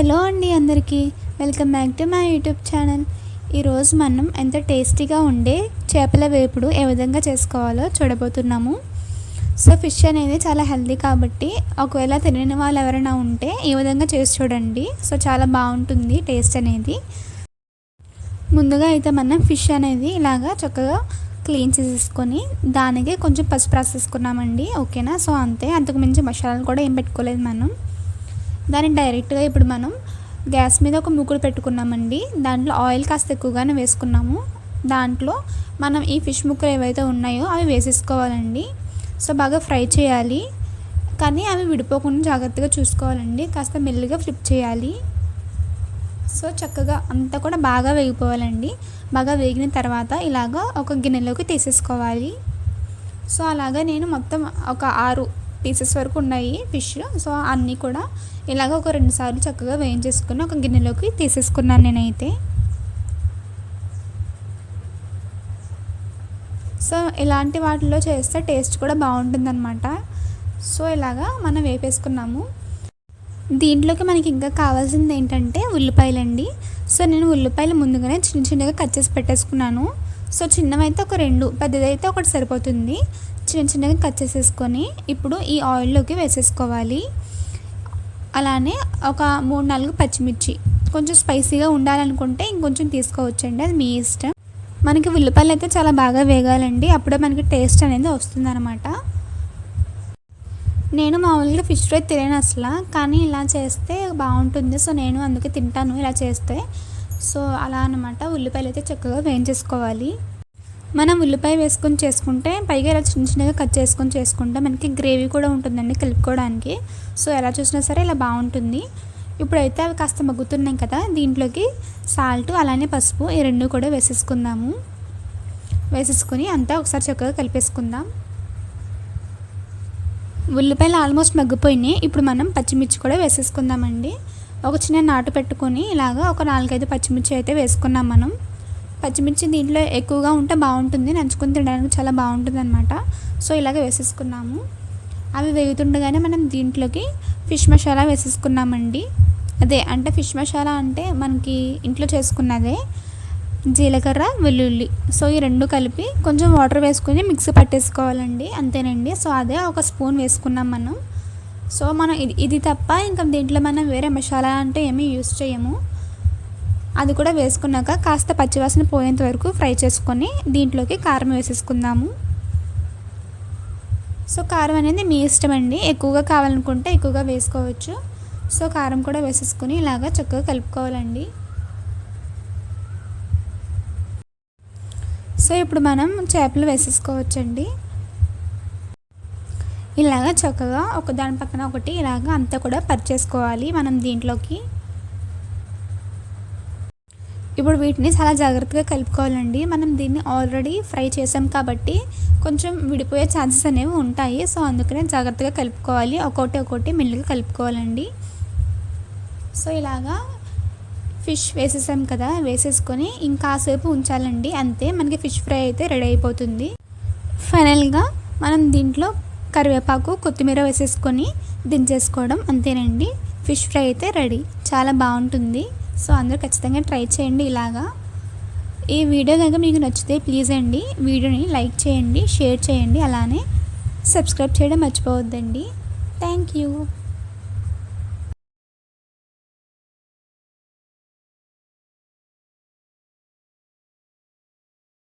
Hello అండి అందరికీ. Welcome back to my YouTube channel. ఈరోజు మనం ఎంత టేస్టీగా ఉండే చేపల వేపుడు ఏ విధంగా చేసుకోవాలో చూడబోతున్నాము. సో ఫిష్ అనేది చాలా హెల్దీ కాబట్టి ఒకవేళ తినని వాళ్ళు ఎవరైనా ఉంటే ఈ విధంగా చేసి చూడండి. సో చాలా బాగుంటుంది టేస్ట్ అనేది. ముందుగా అయితే మనం ఫిష్ అనేది ఇలాగా చక్కగా క్లీన్ చేసేసుకొని దానికి కొంచెం పసుపు రాసేసుకున్నామండి. ఓకేనా? సో అంతే. అంతకుమించి మసాలాలు కూడా ఏం పెట్టుకోలేదు మనం. దాన్ని డైరెక్ట్గా ఇప్పుడు మనం గ్యాస్ మీద ఒక ముక్కుడు పెట్టుకున్నామండి. దాంట్లో ఆయిల్ కాస్త ఎక్కువగానే వేసుకున్నాము. దాంట్లో మనం ఈ ఫిష్ ముక్కలు ఏవైతే ఉన్నాయో అవి వేసేసుకోవాలండి. సో బాగా ఫ్రై చేయాలి. కానీ అవి విడిపోకుండా జాగ్రత్తగా చూసుకోవాలండి. కాస్త మెల్లిగా ఫ్లిప్ చేయాలి. సో చక్కగా అంతా కూడా బాగా వేగిపోవాలండి. బాగా వేగిన తర్వాత ఇలాగ ఒక గిన్నెలోకి తీసేసుకోవాలి. సో అలాగా నేను మొత్తం ఒక ఆరు పీసెస్ వరకు ఉన్నాయి ఫిష్. సో అన్నీ కూడా ఇలాగ ఒక రెండు సార్లు చక్కగా వేయించేసుకుని ఒక గిన్నెలోకి తీసేసుకున్నాను నేనైతే. సో ఇలాంటి వాటిలో చేస్తే టేస్ట్ కూడా బాగుంటుందన్నమాట. సో ఇలాగా మనం వేపేసుకున్నాము. దీంట్లోకి మనకి ఇంకా కావాల్సింది ఏంటంటే ఉల్లిపాయలండి. సో నేను ఉల్లిపాయలు ముందుగానే చిన్న చిన్నగా కట్ చేసి పెట్టేసుకున్నాను. సో చిన్నవైతే ఒక రెండు పెద్దదైతే ఒకటి సరిపోతుంది. చిన్న చిన్నగా కట్ చేసేసుకొని ఇప్పుడు ఈ ఆయిల్లోకి వేసేసుకోవాలి. అలానే ఒక మూడు నాలుగు పచ్చిమిర్చి. కొంచెం స్పైసీగా ఉండాలనుకుంటే ఇంకొంచెం తీసుకోవచ్చండి అది మీ ఇష్టం. మనకి ఉల్లిపాయలు అయితే చాలా బాగా వేగాలండి అప్పుడే మనకి టేస్ట్ అనేది వస్తుందన్నమాట. నేను మామూలుగా ఫిష్ ఫ్రై తినను అసలు కానీ ఇలా చేస్తే బాగుంటుంది. సో నేను అందుకే తింటాను ఇలా చేస్తే. సో అలా అనమాట ఉల్లిపాయలు అయితే చక్కగా వేయించేసుకోవాలి. మనం ఉల్లిపాయ వేసుకొని చేసుకుంటే పైగా ఇలా చిన్న చిన్నగా కట్ చేసుకొని చేసుకుంటే మనకి గ్రేవీ కూడా ఉంటుందండి కలుపుకోవడానికి. సో ఎలా చూసినా సరే ఇలా బాగుంటుంది. ఇప్పుడైతే అవి కాస్త మగ్గుతున్నాయి కదా దీంట్లోకి సాల్ట్ అలానే పసుపు ఈ రెండు కూడా వేసేసుకుందాము. వేసేసుకుని అంతా ఒకసారి చక్కగా కలిపేసుకుందాం. ఉల్లిపాయలు ఆల్మోస్ట్ మగ్గిపోయినాయి. ఇప్పుడు మనం పచ్చిమిర్చి కూడా వేసేసుకుందామండి. ఒక చిన్న నాటు పెట్టుకొని ఇలాగా ఒక నాలుగైదు పచ్చిమిర్చి అయితే వేసుకున్నాం మనం. పచ్చిమిర్చి దీంట్లో ఎక్కువగా ఉంటే బాగుంటుంది. నంచుకొని తినడానికి చాలా బాగుంటుంది అనమాట సో ఇలాగ వేసేసుకున్నాము. అవి వేగుతుండగానే మనం దీంట్లోకి ఫిష్ మసాలా వేసేసుకున్నామండి. అదే అంటే ఫిష్ మసాలా అంటే మనకి ఇంట్లో చేసుకున్నదే జీలకర్ర వెల్లుల్లి. సో ఈ రెండు కలిపి కొంచెం వాటర్ వేసుకొని మిక్సీ పట్టేసుకోవాలండి. అంతేనండి. సో అదే ఒక స్పూన్ వేసుకున్నాం మనం. సో మనం ఇది ఇది తప్ప ఇంకా దీంట్లో మనం వేరే మసాలా అంటే ఏమీ యూస్ చేయము. అది కూడా వేసుకున్నాక కాస్త పచ్చివాసన పోయేంత వరకు ఫ్రై చేసుకొని దీంట్లోకి కారం వేసేసుకుందాము. సో కారం అనేది మీ ఇష్టం అండి. ఎక్కువగా కావాలనుకుంటే ఎక్కువగా వేసుకోవచ్చు. సో కారం కూడా వేసేసుకొని ఇలాగా చక్కగా కలుపుకోవాలండి. సో ఇప్పుడు మనం చేపలు వేసేసుకోవచ్చండి. ఇలాగ చక్కగా ఒక దాని పక్కన ఒకటి ఇలాగ అంతా కూడా పరిచేసుకోవాలి మనం దీంట్లోకి. ఇప్పుడు వీటిని చాలా జాగ్రత్తగా కలుపుకోవాలండి. మనం దీన్ని ఆల్రెడీ ఫ్రై చేసాం కాబట్టి కొంచెం విడిపోయే ఛాన్సెస్ అనేవి ఉంటాయి. సో అందుకనే జాగ్రత్తగా కలుపుకోవాలి. ఒక్కొక్కటి ఒక్కొక్కటి మెల్లిగా కలుపుకోవాలండి. సో ఇలాగా ఫిష్ వేసేసాం కదా వేసేసుకొని ఇంకాసేపు ఉంచాలండి. అంతే మనకి ఫిష్ ఫ్రై అయితే రెడీ అయిపోతుంది. ఫైనల్గా మనం దీంట్లో కరివేపాకు కొత్తిమీర వేసేసుకొని దించేసుకోవడం అంతేనండి. ఫిష్ ఫ్రై అయితే రెడీ చాలా బాగుంటుంది. సో అందరూ ఖచ్చితంగా ట్రై చేయండి ఇలాగా. ఈ వీడియో కనుక మీకు నచ్చితే ప్లీజ్ అండి వీడియోని లైక్ చేయండి షేర్ చేయండి అలానే సబ్స్క్రైబ్ చేయడం మర్చిపోవద్దండి. Thank you.